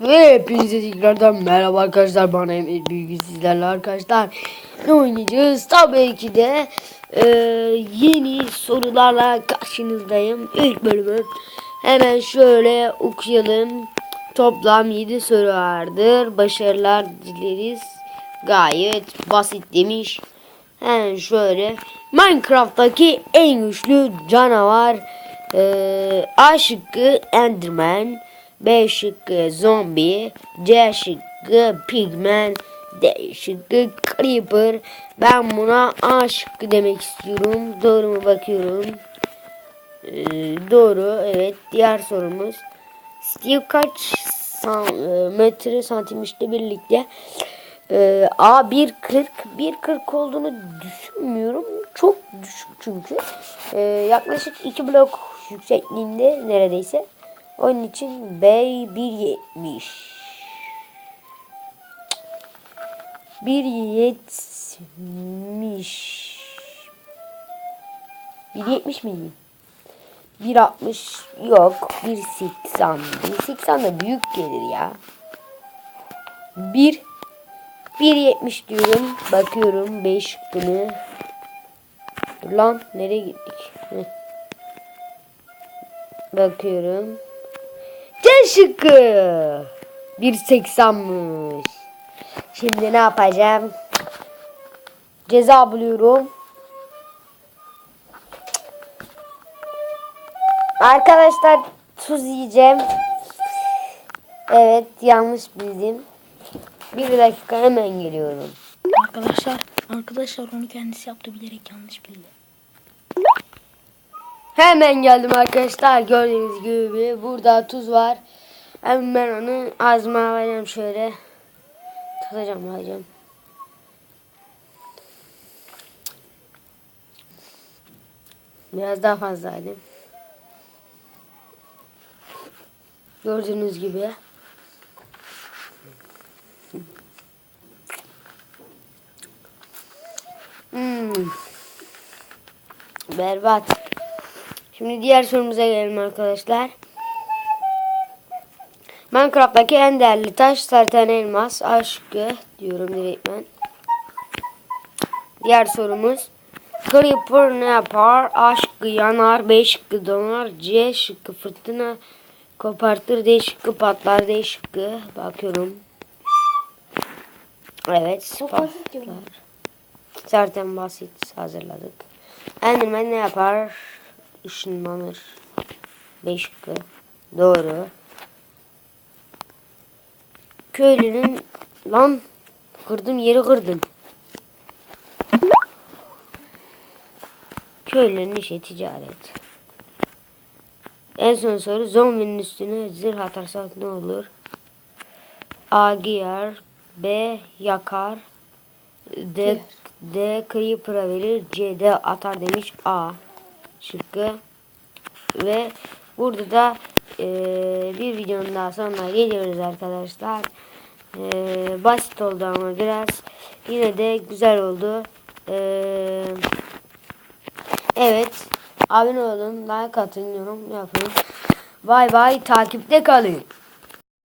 Ve hepinize tekrardan merhaba arkadaşlar. Bana Emir Bilgi sizlerle arkadaşlar ne oynayacağız? Tabii ki de e, yeni sorularla karşınızdayım. İlk bölümü. Hemen şöyle okuyalım. Toplam 7 soru vardır. Başarılar dileriz. Gayet basit demiş. Hemen şöyle. Minecraft'taki en güçlü canavar e, A şıkkı Enderman B şıkkı zombi, C şıkkı pigman, D şıkkı creeper. Ben buna A şıkkı demek istiyorum. Doğru mu bakıyorum. Ee, doğru evet. Diğer sorumuz. Steve kaç san, e, metre santimetre birlikte ee, A 1.40 1.40 olduğunu düşünmüyorum. Çok düşük çünkü. Ee, yaklaşık 2 blok yüksekliğinde neredeyse. Onun için B 1.70 1.70 1.70 miydi? 1.60 yok 1.80 1.80 da büyük gelir ya. 1 1.70 diyorum. Bakıyorum 5 günü. Lan nereye gittik? Heh. bakıyorum C şıkkı 1.80'mış Şimdi ne yapacağım? Ceza buluyorum. Arkadaşlar tuz yiyeceğim. Evet yanlış bildim. Bir dakika hemen geliyorum. Arkadaşlar, arkadaşlar onu kendisi yaptı bilerek yanlış bildi. Hemen geldim arkadaşlar. Gördüğünüz gibi burada tuz var. Hemen ben onu ağzıma alacağım şöyle. Tutacağım alacağım. Biraz daha fazlaydı. Gördüğünüz gibi. Hmm. Berbat. Şimdi diğer sorumuza gelelim arkadaşlar. Minecraft'taki en değerli taş zaten elmas. Aşkı diyorum direktmen. Diğer sorumuz. Creeper ne yapar? A şıkkı yanar, B şıkkı donar, C şıkkı fırtına kopartır, D şıkkı patlar, D şıkkı bakıyorum. Evet, patlar. Zaten basit hazırladık. Enderman ne yapar? Işınlanır. B şıkkı. Doğru. Köylünün lan kırdım yeri kırdım. Köylünün işi ticaret. En son soru zombinin üstüne zırh atarsak ne olur? A giyer, B yakar, D, D creeper'a verir, C de atar demiş A şıkkı. Ve burada da eee, bir videonun daha sonuna geliyoruz arkadaşlar. Eee, basit oldu ama biraz yine de güzel oldu. Eee, evet abone olun like atın yorum yapın. Bay bay takipte kalın.